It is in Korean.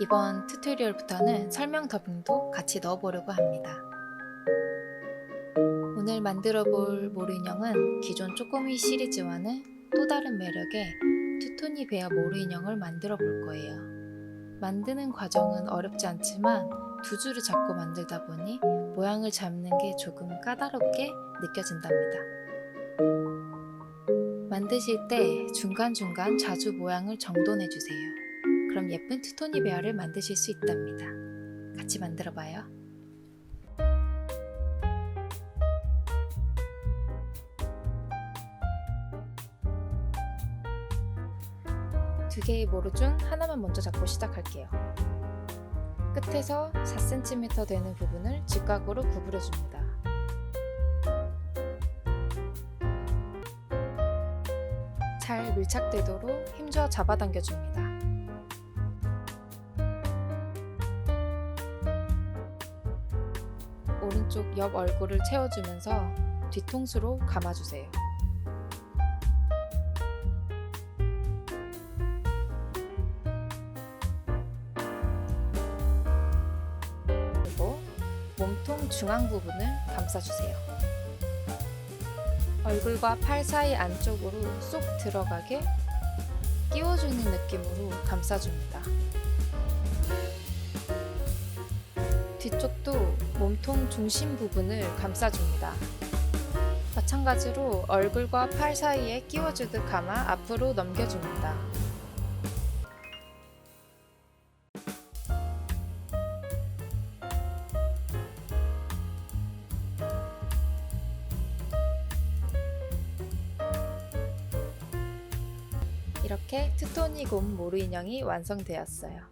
이번 튜토리얼부터는 설명 더빙도 같이 넣어보려고 합니다. 오늘 만들어 볼 모루 인형은 기존 쪼꼬미 시리즈와는 또 다른 매력의 투토니 베어 모루 인형을 만들어 볼 거예요. 만드는 과정은 어렵지 않지만 두 줄을 잡고 만들다 보니 모양을 잡는 게 조금 까다롭게 느껴진답니다. 만드실 때 중간중간 자주 모양을 정돈해 주세요. 그럼 예쁜 투토니 베어를 만드실 수 있답니다. 같이 만들어 봐요. 두 개의 모루 중 하나만 먼저 잡고 시작할게요. 끝에서 4cm 되는 부분을 직각으로 구부려 줍니다. 잘 밀착되도록 힘줘 잡아당겨 줍니다. 오른쪽 옆 얼굴을 채워주면서 뒤통수로 감아주세요. 그리고 몸통 중앙 부분을 감싸주세요. 얼굴과 팔 사이 안쪽으로 쏙 들어가게 끼워주는 느낌으로 감싸줍니다. 뒤쪽도 몸통 중심 부분을 감싸줍니다. 마찬가지로 얼굴과 팔 사이에 끼워주듯 감아 앞으로 넘겨줍니다. 이렇게 투토니 곰 모루 인형이 완성되었어요.